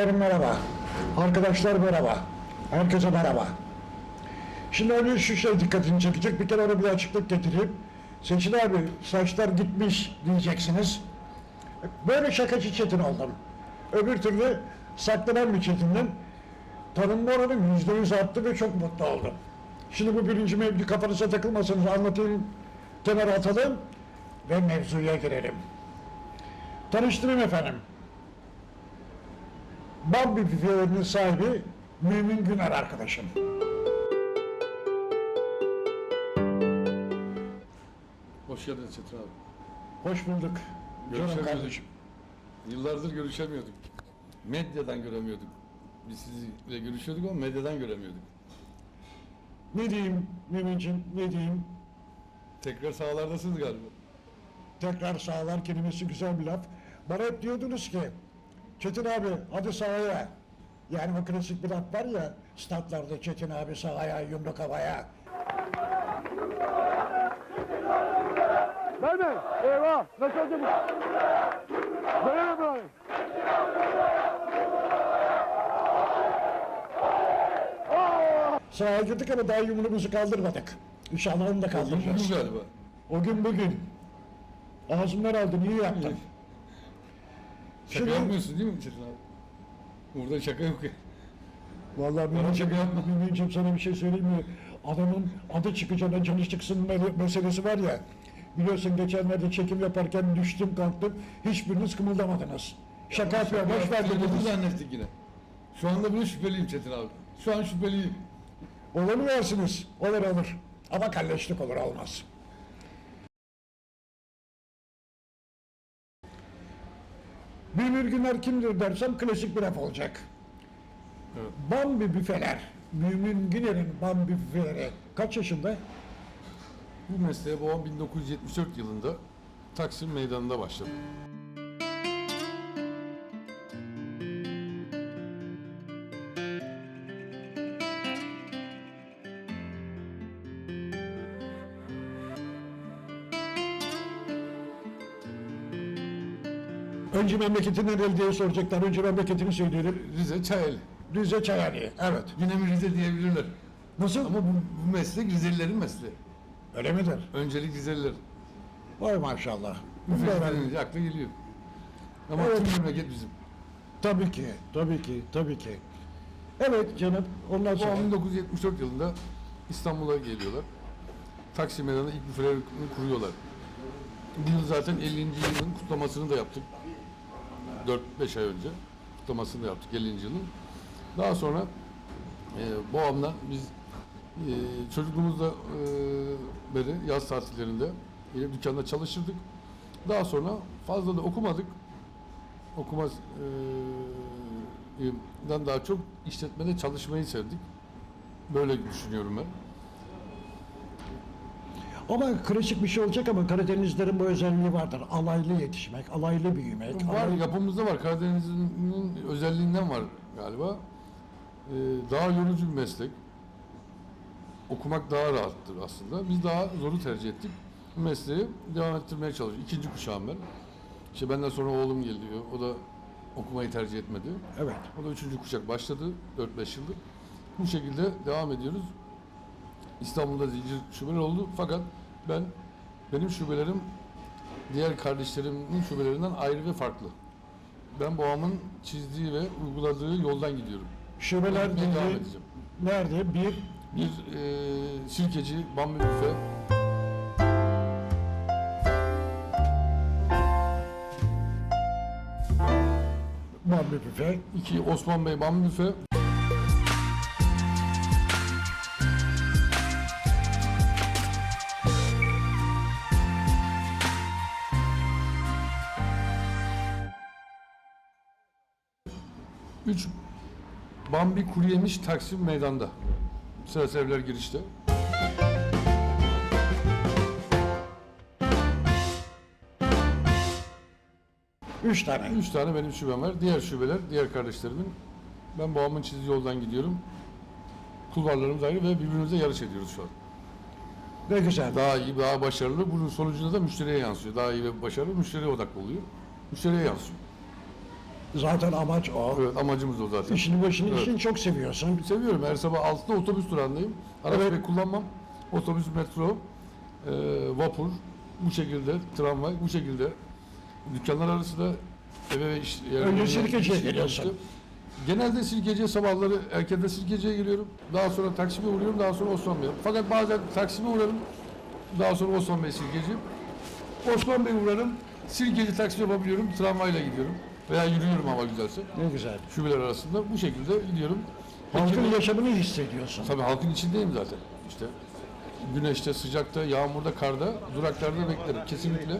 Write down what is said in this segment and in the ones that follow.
Efendim merhaba. Arkadaşlar merhaba. Herkese merhaba. Şimdi önce şu şey dikkatini çekecek. Bir kere ona bir açıklık getireyim. Seçil abi saçlar gitmiş diyeceksiniz. Böyle şakacı çetin oldum. Öbür türlü saklanan bir çetindim. Tanınma oranım yüzde yüz arttı ve çok mutlu oldum. Şimdi bu birinci mevzu kafanıza takılmasanız anlatayım, kenara atalım ve mevzuya girelim. Tanıştırayım efendim. Bambi büfelerinin sahibi Mümin Güner arkadaşım. Hoş geldin Çetin abi. Hoş bulduk. Canım Görüşemiyorduk. kardeşim. Yıllardır görüşemiyorduk. Medyadan göremiyorduk. Biz sizinle görüşüyorduk ama medyadan göremiyorduk. Ne diyeyim Mümin'cim ne diyeyim? Tekrar sahalardasınız galiba. Tekrar sağlar kelimesi güzel bir laf. Bana hep diyordunuz ki Çetin abi hadi sahaya. Yani o klasik bir laf var ya statlarda Çetin abi sahaya yumruk havaya. Verme. Eyvah. Nasıl oldu bu? Böyle mi böyle? Sahaya girdik ama daha yumruğumuzu kaldırmadık. İnşallah onu da kaldıracağız. galiba. O gün bugün. Ağzımdan aldın iyi yaptın. Şaka yapmıyorsun değil mi Çetin abi? Burada şaka yok ya. Vallahi Bana şaka yapma. Mümin'cim sana bir şey söyleyeyim mi? Adamın adı çıkacağına canı çıksın me- meselesi var ya. Biliyorsun geçenlerde çekim yaparken düştüm kalktım. Hiçbiriniz kımıldamadınız. Şaka yapıyor, boş Şaka yaptığını verdiniz. zannettik yine. Şu anda bunu şüpheliyim Çetin abi. Şu an şüpheliyim. Olamıyorsunuz. Olur olur. Ama kalleşlik olur olmaz. Münir Güner kimdir dersem klasik bir laf olacak. Evet. Bambi büfeler. Mümin Güner'in Bambi büfeleri kaç yaşında? Bu mesleğe babam 1974 yılında Taksim Meydanı'nda başladı. Önce memleketin nereli diye soracaklar. Önce memleketini söyleyelim. Rize Çayeli. Rize Çayani. Evet. Yine mi Rize diyebilirler. Nasıl? Ama bu, bu meslek Rizelilerin mesleği. Öyle midir? Öncelik Rizeliler. Vay maşallah. Denince akla geliyor. Ama Evet. tüm memleket bizim. Tabii ki, tabii ki, tabii ki. Evet canım, ondan Bu sonra... 1974 yılında İstanbul'a geliyorlar. Taksim Meydanı'nda ilk büfelerini kuruyorlar. Bu yıl zaten 50. yılın kutlamasını da yaptık. 4-5 ay önce kutlamasını yaptık 50. yılın. Daha sonra e, Boğam'dan biz e, çocukluğumuzda e, beri yaz tatillerinde yine dükkanda çalışırdık. Daha sonra fazla da okumadık. Okuma e, daha çok işletmede çalışmayı sevdik. Böyle düşünüyorum ben. Ama klasik bir şey olacak ama Karadenizlerin bu özelliği vardır. Alaylı yetişmek, alaylı büyümek. Var, alaylı- yapımızda var. Karadeniz'in özelliğinden var galiba. Ee, daha yorucu bir meslek. Okumak daha rahattır aslında. Biz daha zoru tercih ettik. Bu mesleği devam ettirmeye çalışıyoruz. İkinci kuşağım ben. İşte benden sonra oğlum geliyor. O da okumayı tercih etmedi. Evet. O da üçüncü kuşak başladı 4-5 yıldır. Bu şekilde devam ediyoruz. İstanbul'da zincir şubeler oldu fakat ben benim şubelerim diğer kardeşlerimin şubelerinden ayrı ve farklı. Ben babamın çizdiği ve uyguladığı yoldan gidiyorum. Şubeler devam edeceğim. nerede? Bir, Bir e, sirkeci, bambi büfe, Bambi büfe. iki Osman Bey bambi büfe, Üç Bambi kuru yemiş Taksim meydanda. Sırası evler girişte. Üç tane. Üç tane benim şubem var. Diğer şubeler, diğer kardeşlerimin. Ben babamın çizdiği yoldan gidiyorum. Kulvarlarımız ayrı ve birbirimize yarış ediyoruz şu an. Ne güzel. Daha iyi, daha başarılı. Bunun sonucunda da müşteriye yansıyor. Daha iyi ve başarılı müşteriye odaklı oluyor. Müşteriye yansıyor. Zaten amaç o. Evet, amacımız o zaten. İşini başını Evet. işini çok seviyorsun. Seviyorum. Her sabah 6'da otobüs durağındayım. Araç Evet. kullanmam. Otobüs, metro, e, vapur, bu şekilde, tramvay, bu şekilde. Dükkanlar arası da eve ve iş yerlerine- Sirkeci'ye iş- geliyorsun. Genelde Sirkeci'ye sabahları erkende Sirkeci'ye geliyorum. Daha sonra Taksim'e uğruyorum, daha sonra Osman Bey'e. Fakat bazen Taksim'e uğrarım, daha sonra Osman Bey Sirkeci. Osman Bey uğrarım, Sirkeci taksi yapabiliyorum, tramvayla gidiyorum. Veya yürüyorum ama güzelse. Ne güzel. Şubeler arasında bu şekilde gidiyorum. Halkın Peki- yaşamını hissediyorsun. Tabii halkın içindeyim zaten. İşte güneşte, sıcakta, yağmurda, karda duraklarda beklerim. Kesinlikle e,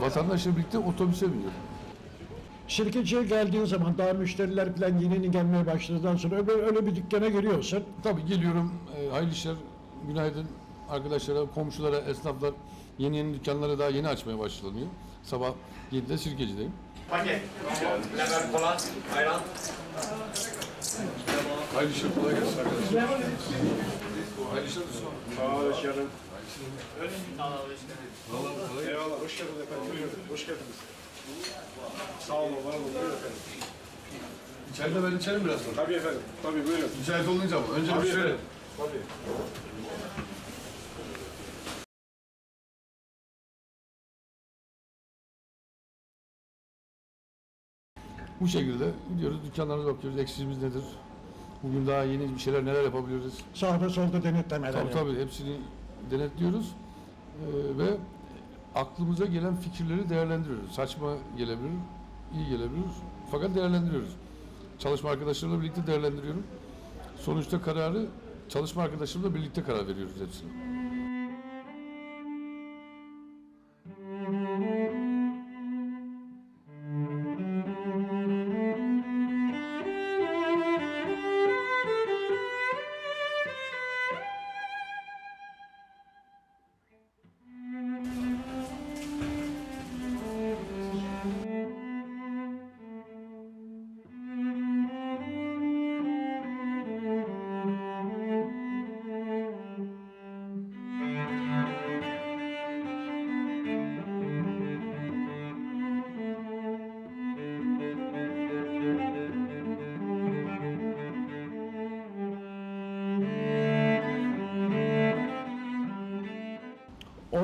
vatandaşla birlikte otobüse biniyorum. Sirkeci'ye geldiğin zaman daha müşteriler falan yeni yeni gelmeye başladıktan sonra öyle, öyle bir dükkana giriyorsun. Tabii geliyorum, e, hayırlı işler, günaydın arkadaşlara, komşulara, esnaflar yeni yeni dükkanları daha yeni açmaya başlanıyor. Sabah 7'de Sirkeci'deyim. Paket. Lever kola, ayran. Hayırlı işler, kolay gelsin arkadaşlar. Hayırlı işler olsun. Sağ olun başkanım. Eyvallah, hoş geldiniz efendim. Hoş geldiniz. Sağ olun, var olun. Buyurun efendim. İçeride ben içerim birazdan. Tabii efendim, tabii buyurun. Müsait olunca ama önce Tabii bir şöyle. Tabii. Bu şekilde gidiyoruz, dükkanlara bakıyoruz, eksiğimiz nedir? Bugün daha yeni bir şeyler neler yapabiliriz? Sağda solda denetlemeler. Tabii tabii hepsini denetliyoruz Ee, ve aklımıza gelen fikirleri değerlendiriyoruz. Saçma gelebilir, iyi gelebilir fakat değerlendiriyoruz. Çalışma arkadaşlarımla birlikte değerlendiriyorum. Sonuçta kararı çalışma arkadaşlarımla birlikte karar veriyoruz hepsini.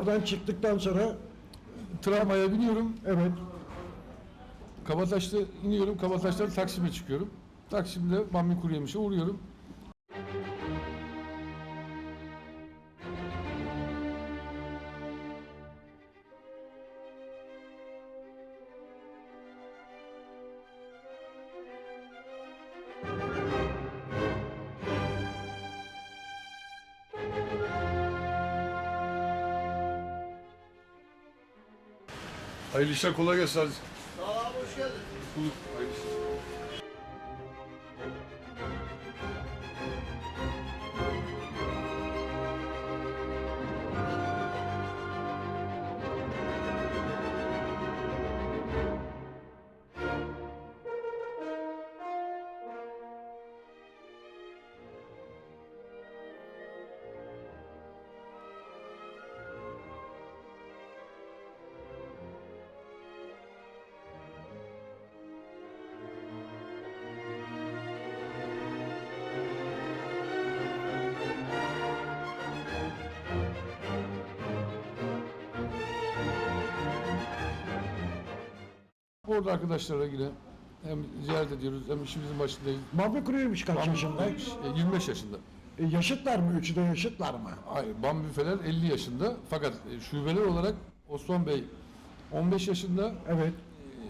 Oradan çıktıktan sonra Tramvaya biniyorum, evet Kabataş'ta iniyorum, Kabataş'tan Taksim'e çıkıyorum. Taksim'de Bambi Kuruyemiş'e uğruyorum. Hayırlı işler, kolay gelsin. Sağ ol abi, hoş geldin. Bulduk. Orada arkadaşlarla yine hem ziyaret ediyoruz hem işimizin başındayız. Bambi kuruyormuş kaç yaşında? E, 25 yaşında. E, yaşıtlar mı? Üçü de yaşıtlar mı? Hayır, Bam büfeler 50 yaşında. Fakat e, şubeler olarak Osman Bey 15 yaşında, Evet.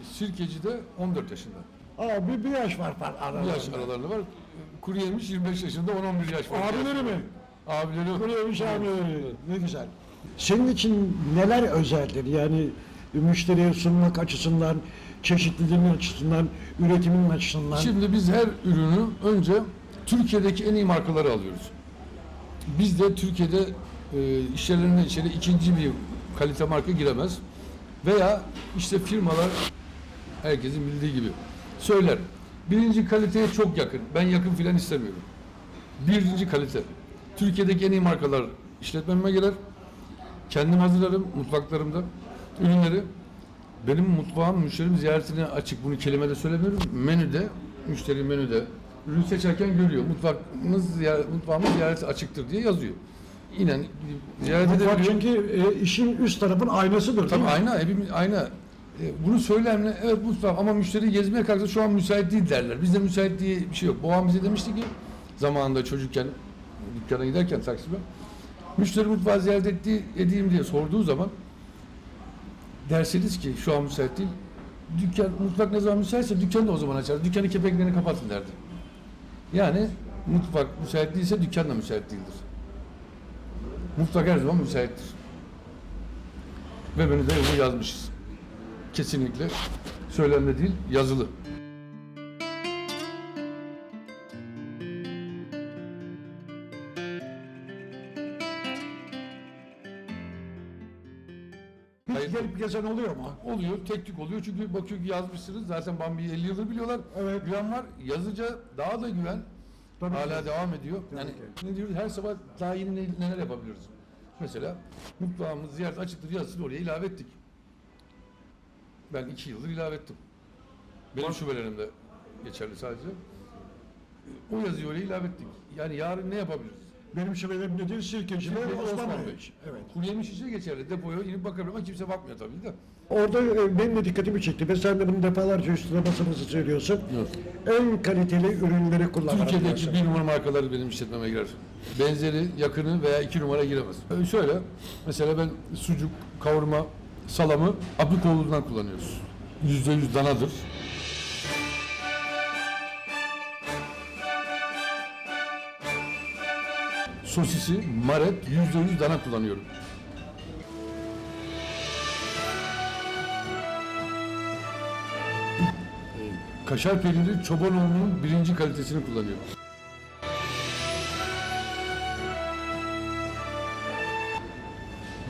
e, Sirkeci de 14 yaşında. Aa bir, bir yaş var par Bir aralarında. yaş aralarında var. Kuru yemiş 25 yaşında, 10-11 yaş var. Abileri mi? Abileri Kuruyormuş abileri. Ne güzel. Senin için neler özeldir? Yani müşteriye sunmak açısından, çeşitliliğinin açısından, üretimin açısından. Şimdi biz her ürünü önce Türkiye'deki en iyi markaları alıyoruz. Biz de Türkiye'de e, iş yerlerinden içeri ikinci bir kalite marka giremez. Veya işte firmalar herkesin bildiği gibi söyler. Birinci kaliteye çok yakın. Ben yakın filan istemiyorum. Birinci kalite. Türkiye'deki en iyi markalar işletmeme gelir. Kendim hazırlarım mutfaklarımda ürünleri. Benim mutfağım müşterim ziyaretine açık. Bunu kelimede söylemiyorum. Menüde, müşteri menüde ürün seçerken görüyor. Mutfağımız, ziyaret, mutfağımız ziyarete açıktır diye yazıyor. İnen ziyaret Mutfak edebiliyor. çünkü e, işin üst tarafın aynasıdır değil Tabii mi? ayna, hepimiz ayna. E, bunu söylemle evet mutfak ama müşteri gezmeye kalksa şu an müsait değil derler. Bizde müsait diye bir şey yok. Babam bize demişti ki zamanında çocukken dükkana giderken Taksim'e müşteri mutfağı ziyaret ettiği, edeyim diye sorduğu zaman derseniz ki şu an müsait değil. Dükkan, mutfak ne zaman müsaitse dükkanı da o zaman açar. Dükkanı kepenklerini kapatın derdi. Yani mutfak müsait değilse dükkan da müsait değildir. Mutfak her zaman müsaittir. Ve menüde bunu yazmışız. Kesinlikle söylemde değil, yazılı. Hayır. gelip gezen oluyor mu? Oluyor, tek tük oluyor çünkü bakıyor ki yazmışsınız. Zaten Bambi'yi 50 yıldır biliyorlar. Evet. Güven var. Yazıca daha da güven. Tabii Hala ki. devam ediyor. Tabii yani ki. ne diyoruz? Her sabah daha yeni ne- neler yapabiliriz? Mesela mutfağımız ziyaret açıktır yazısını oraya ilave ettik. Ben iki yıldır ilave ettim. Benim şubelerimde geçerli sadece. O yazıyı oraya ilave ettik. Yani yarın ne yapabiliriz? Benim şubelerim dediğin Sirkeci'de Sirkeci Osman, Osman Bey. Bey. Evet. Kuru yemiş geçerli. Depoya inip bakabilirim ama kimse bakmıyor tabii de. Orada e, benim de dikkatimi çekti ve sen de bunu defalarca üstüne basımızı söylüyorsun. En kaliteli ürünleri kullanarak. Türkiye'deki bir numara markaları benim işletmeme girer. Benzeri, yakını veya iki numara giremez. Ee, Şöyle, mesela ben sucuk, kavurma, salamı Apikoğlu'ndan kullanıyoruz. Yüzde yüz danadır. Sosisi, maret, yüzde yüz dana kullanıyorum. Kaşar peyniri Çobanoğlu'nun birinci kalitesini kullanıyorum.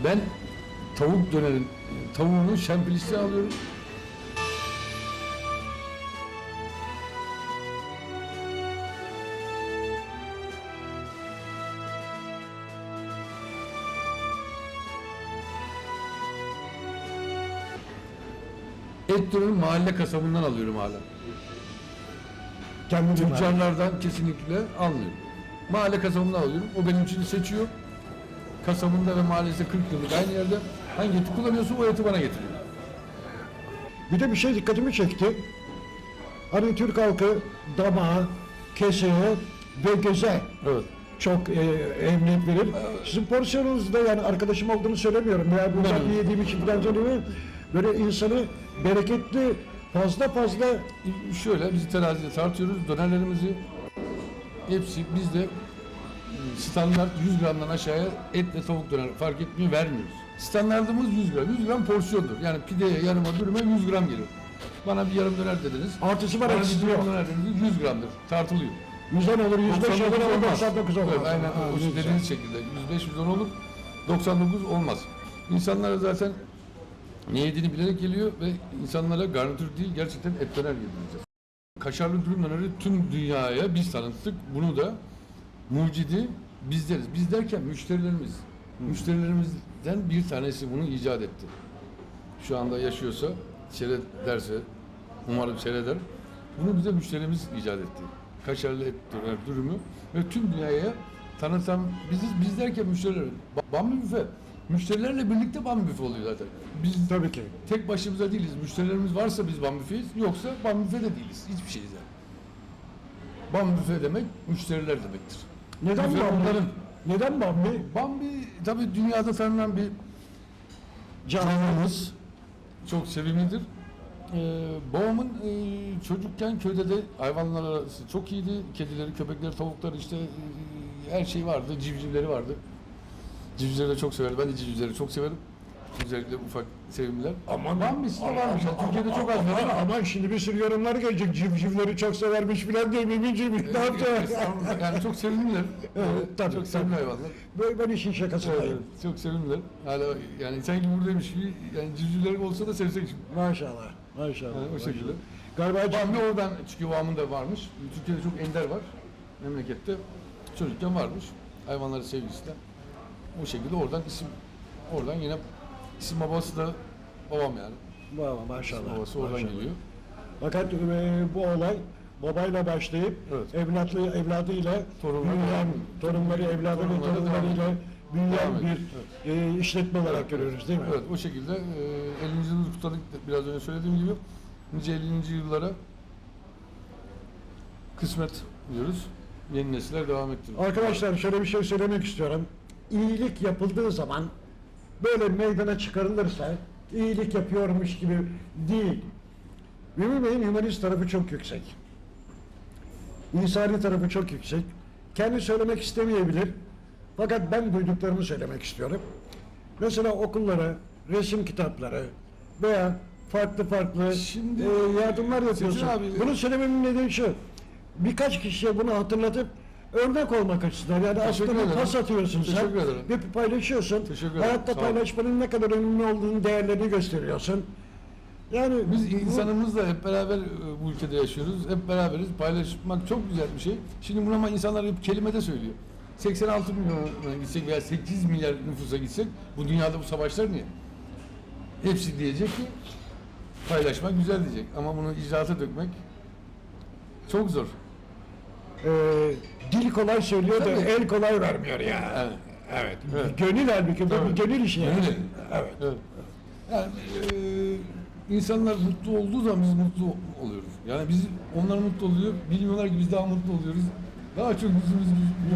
Ben tavuk dönerin tavuğunu şempilisten alıyorum. Dönerin mahalle kasabından alıyorum hala. Tüccar. Tüccarlardan kesinlikle almıyorum. Mahalle kasabından alıyorum. O benim için seçiyor. Kasabında ve mahallesinde 40 yıllık aynı yerde hangi eti kullanıyorsa o eti bana getiriyor. Bir de bir şey dikkatimi çekti. Hani Türk halkı damağa, keseye ve göze Evet. çok e, emniyet verir. Sizin porsiyonunuzda yani arkadaşım olduğunu söylemiyorum. Benim. bir yediğim için falan söylemiyorum. Böyle insanı bereketli, fazla fazla Şöyle biz terazide tartıyoruz dönerlerimizi. Hepsi bizde e, standart 100 gramdan aşağıya et ve tavuk döner fark etmiyor vermiyoruz. Standartımız 100 gram. 100 gram porsiyondur. Yani pideye, yarıma, dürüme 100 gram gelir. Bana bir yarım döner dediniz. artısı var eksisi yok. döner dediniz 100 gramdır. Tartılıyor. 110 olur, 105 olur, 99 olur. Evet, aynen Ha, o dediğiniz şekilde 105 110 olur. 99 olmaz. İnsanlar zaten ne yediğini bilerek geliyor ve insanlara garnitür değil gerçekten et döner yedireceğiz. Kaşarlı dürüm döneri tüm dünyaya biz tanıttık. Bunu da mucidi bizleriz. Biz derken müşterilerimiz. Müşterilerimizden bir tanesi bunu icat etti. Şu anda yaşıyorsa, seyrederse, umarım seyreder. Bunu bize müşterimiz icat etti. Kaşarlı et döner dürümü ve tüm dünyaya tanıtan biziz. Biz derken müşteriler. Ba- Bambi büfe. Müşterilerle birlikte Bambi büfe oluyor zaten. Biz Tabii ki. tek başımıza değiliz. Müşterilerimiz varsa biz Bambi büfeyiz. Yoksa Bambi büfe de değiliz. Hiçbir şeyiz yani. Bambi büfe demek müşteriler demektir. Neden Büfe Bambi? onların. Neden Bambi? Bambi tabii dünyada tanınan bir canlımız. Çok sevimlidir. Ee, babamın e, çocukken köyde de hayvanlar arası çok iyiydi. Kedileri, köpekleri, tavukları işte e, her şey vardı. Civcivleri vardı. Civcivleri de çok severim. Ben de civcivleri çok severim. Özellikle ufak sevimliler. Aman Bambisi de varmış. Yani Türkiye'de çok az var Aman, ama. aman şimdi bir sürü yorumlar gelecek. Civcivleri çok severmiş filan diye Mümin Civciv. Ne? Estağfurullah. yani çok sevimliler. Evet, tabii, çok sevimli tabii. hayvanlar. Böyle ben işin şakasındayım. Evet, çok sevimliler. Hala yani sanki buradaymış gibi yani civcivlerim olsa da sevsek şimdi. Maşallah. Maşallah. Yani o şekilde. Galiba Bambi oradan çıkıyor da varmış. Türkiye'de çok ender var. Memlekette çocukken varmış. Hayvanları sevgisiyle. O şekilde oradan isim oradan yine isim babası da babam yani. Bravo, maşallah. Havası oradan maşallah. geliyor. Fakat e, bu olay babayla başlayıp Evet. evlatlı evladıyla Torunlar- büyüyen, torunları evladı ve Torunları torunlarıyla büyüyen Devam bir ediyor. e, işletme olarak görüyoruz değil mi? Evet o şekilde e, 50. yılı kutladık biraz önce söylediğim gibi. Nice 50. yıllara kısmet diyoruz. Yeni nesiller devam ettiriyor. Arkadaşlar şöyle bir şey söylemek istiyorum. İyilik yapıldığı zaman böyle meydana çıkarılırsa iyilik yapıyormuş gibi değil. Mümin Bey'in hümanist tarafı çok yüksek. İnsani tarafı çok yüksek. Kendi söylemek istemeyebilir. Fakat ben duyduklarımı söylemek istiyorum. Mesela okullara, resim kitapları veya farklı farklı Şimdi- e, yardımlar yapıyorsun. Abi- Bunu söylememin nedeni şu. Birkaç kişiye bunu hatırlatıp örnek olmak açısından. Yani Teşekkür aslında bir ederim. pas atıyorsun sen. Teşekkür ederim. Bir paylaşıyorsun. Teşekkür ederim. Hayatta Sağ olun. paylaşmanın ne kadar önemli olduğunu, değerlerini gösteriyorsun. Yani Biz bu- insanımızla hep beraber e, bu ülkede yaşıyoruz. Hep beraberiz. Paylaşmak çok güzel bir şey. Şimdi bunu ama insanlar hep kelimede söylüyor. 86 milyona gitsek veya 8 milyar nüfusa gitsek bu dünyada bu savaşlar niye? Hepsi diyecek ki paylaşmak güzel diyecek. Ama bunu icraata dökmek çok zor. E, dil kolay söylüyor da el kolay vermiyor ya. Evet. Evet. Evet. Gönül halbuki bu Tabii. bir gönül işi yani. Gönül. Evet. Evet. Yani e, insanlar mutlu olduğu zaman biz mutlu oluyoruz. Yani biz onlar mutlu oluyor, bilmiyorlar ki biz daha mutlu oluyoruz. Daha çok yüzümüz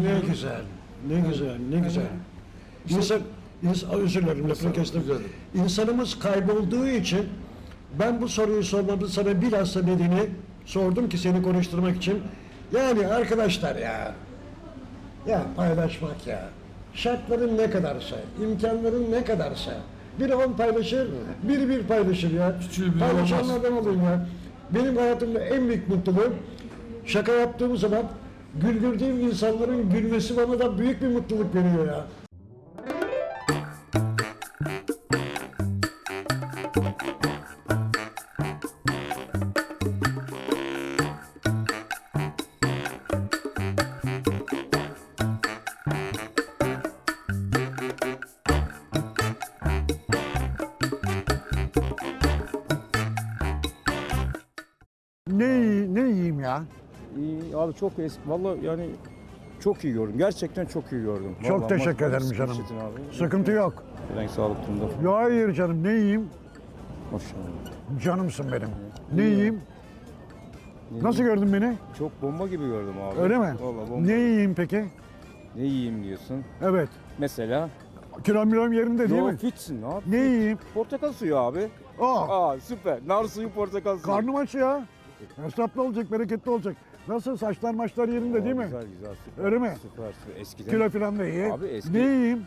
Ne güzel. Ne güzel. Ne güzel. İşte- İnsan, insan, özür dilerim lafını kestim. Güzel. İnsanımız kaybolduğu için ben bu soruyu sormamın sana bilhassa nedeni sordum ki seni konuşturmak için. Yani arkadaşlar ya, ya paylaşmak ya. Şartların ne kadarsa, imkanların ne kadarsa. Biri on paylaşır, biri bir paylaşır ya. Küçüğü biri Paylaşanlardan olayım ya. Benim hayatımda en büyük mutluluğum şaka yaptığım zaman güldürdüğüm insanların gülmesi bana da büyük bir mutluluk veriyor ya. Abi çok eski. Valla yani çok iyi gördüm. Gerçekten çok iyi gördüm. Çok Vallahi teşekkür ederim canım. Çetin abi. Sıkıntı yok. Renk sağlık durumda. Ya hayır canım ne yiyeyim? Maşallah. Canımsın benim. Ne yiyeyim? Nasıl gördün beni? Çok bomba gibi gördüm abi. Öyle mi? Valla bomba. Ne yiyeyim peki? Ne yiyeyim diyorsun. Evet. Mesela. Kilom milom yerinde değil Yo mi? fitsin abi. Ne yiyeyim? Portakal suyu abi. Aa, Aa süper. Nar suyu portakal suyu. karnım aç ya. Hesaplı olacak, bereketli olacak. Nasıl saçlar maçlar yerinde Aa, değil mi? Güzel güzel süper. Öyle mi? Süper süper. Eskiden Kilo falan da iyi. Abi eski- Ne yiyeyim?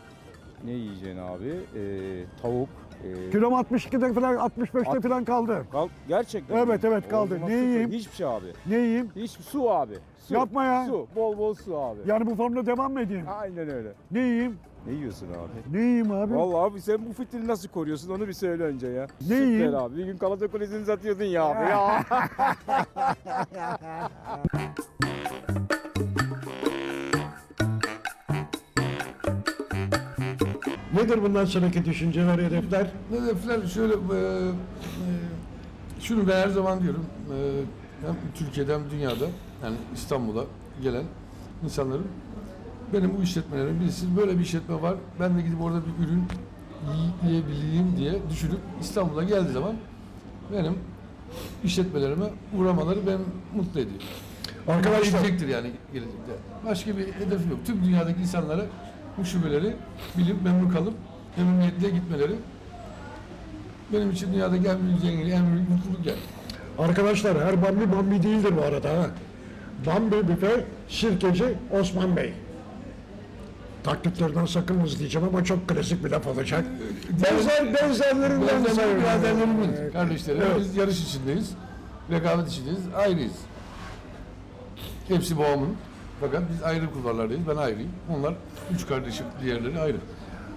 ne yiyeceksin abi? Ee, tavuk. Ee, Kilom 62'de falan 65'te At- falan kaldı. Kal gerçekten. Evet, mi? evet, kaldı. Ne yiyeyim? Hiçbir şey abi. Ne yiyeyim? Hiç su abi. Su. Yapma ya. Su. Bol bol su abi. Yani bu formda devam mı edeyim? Aynen öyle. Ne yiyeyim? Ne yiyorsun abi? Ne yiyeyim abi? Vallahi abi sen bu fitili nasıl koruyorsun onu bir söyle önce ya. Ne Süper yiyeyim? abi. Bir gün Galata Kulesi'ni satıyordun ya abi ya. Nedir bundan sonraki düşünceler, hedefler? Hedefler şöyle, e, e, şunu ben her zaman diyorum, e, hem Türkiye'de hem dünyada, yani İstanbul'a gelen insanların, benim bu işletmelerin birisi, böyle bir işletme var, ben de gidip orada bir ürün yiyebileyim diye düşünüp İstanbul'a geldiği zaman benim işletmelerime uğramaları ben mutlu ediyor. Arkadaşlar, Edecektir yani gelecekte. Başka bir hedef yok. Tüm dünyadaki insanlara bu şubeleri bilip memnun kalıp memnuniyetle gitmeleri benim için büyük zenginlik, en büyük mutluluk yani. arkadaşlar her Bambi Bambi değildir bu arada ha. Bambi büfe şirkeci Osman Bey. Taklitlerden sakınız diyeceğim ama çok klasik bir laf olacak. Benzer benzerlerinden Benzerlik sayıyorum. biraderlerimin, kardeşlerim. Evet. Biz yarış içindeyiz. Rekabet içindeyiz. Ayrıyız. Hepsi babamın. Fakat biz ayrı kulvarlardayız. Ben ayrıyım. Onlar üç kardeşim, diğerleri ayrı.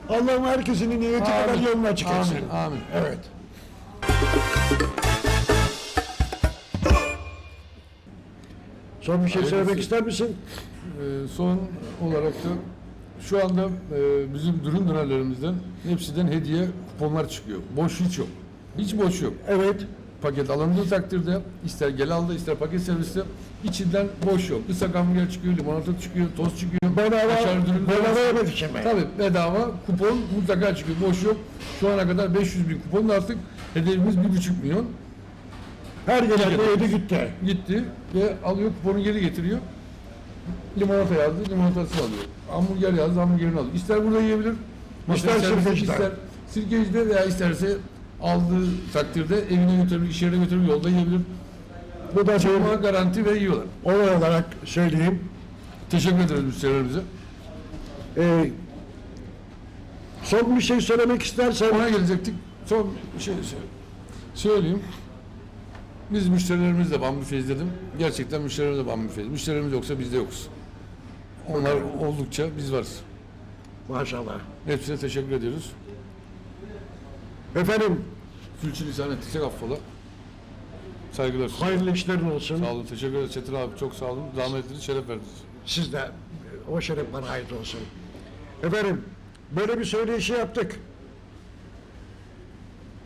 Allah'ım herkesin niyeti kadar Amin. yolunu açık etsin. Amin, amin. Evet. Son bir şey söylemek ister misin? Ee, son olarak da şu anda e, bizim dürüm dönerlerimizden hepsinden hediye kuponlar çıkıyor. Boş hiç yok. Hiç boş yok. Evet. Paket alındığı takdirde ister gel aldı ister paket serviste içinden boş yok. Islak hamburger çıkıyor, limonata çıkıyor, toz çıkıyor. Bedava, kaşar dürüm de bedava var. yemek için mi? Tabii bedava kupon mutlaka çıkıyor. Boş yok. Şu ana kadar 500 bin kupon artık hedefimiz 1,5 milyon. Her gelen de yedi gitti. Gitti ve alıyor kuponu geri getiriyor. Limonata yazdı, limonatasını alıyor. Hamburger yazdı, hamburgerini alıyor. İster burada yiyebilir, İster sirkecide. ister sirkecide veya isterse aldığı takdirde evine götürür, iş yerine götürür, yolda yiyebilir. Bu da Ama garanti ve yiyorlar. olay olarak söyleyeyim. Teşekkür ederiz müşterilerimize. Ee, son bir şey söylemek istersen Ona gelecektik. Son şey söyle- söyleyeyim. Biz müşterilerimizle bambufeyiz dedim. Gerçekten müşterilerimizle bambufeyiz. Müşterilerimiz yoksa biz de yokuz. Onlar oldukça biz varız. maşallah. Hepsine teşekkür ediyoruz. Efendim Külçü lisan ettiysek affola. Saygılar. hayırlı işlerin olsun. Sağ olun. Teşekkür ederiz Çetin abi. Çok sağ olun. Zahmet ettiniz, şeref verdiniz. Siz de o şeref bana ait olsun. Efendim böyle bir söyleşi yaptık.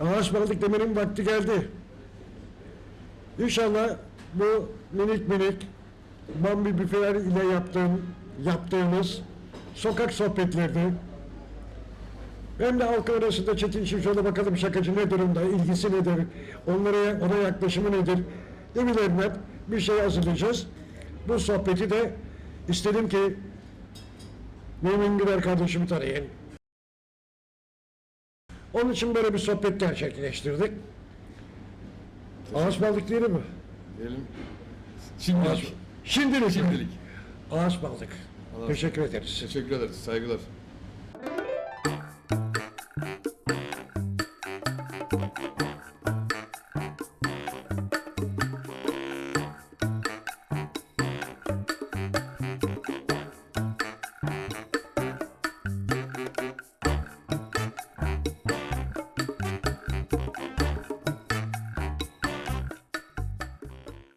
Ağaç balık demenin vakti geldi. İnşallah bu minik minik Bambi büfeler ile yaptığım, yaptığımız sokak sohbetlerini hem de halk arasında Çetin Şimşek'e bakalım şakacı ne durumda, ilgisi nedir, onlara ona yaklaşımı nedir gibilerinden bir şey hazırlayacağız. Bu sohbeti de istedim ki Mümin Güler kardeşimi tanıyın. Onun için böyle bir sohbet gerçekleştirdik. Ağaç balık değil mi? Diyelim. Ağaç, Şimdilik. şimdilik. Şimdilik. Ağaç balık. Allah- Teşekkür ederiz. Teşekkür ederiz. Saygılar.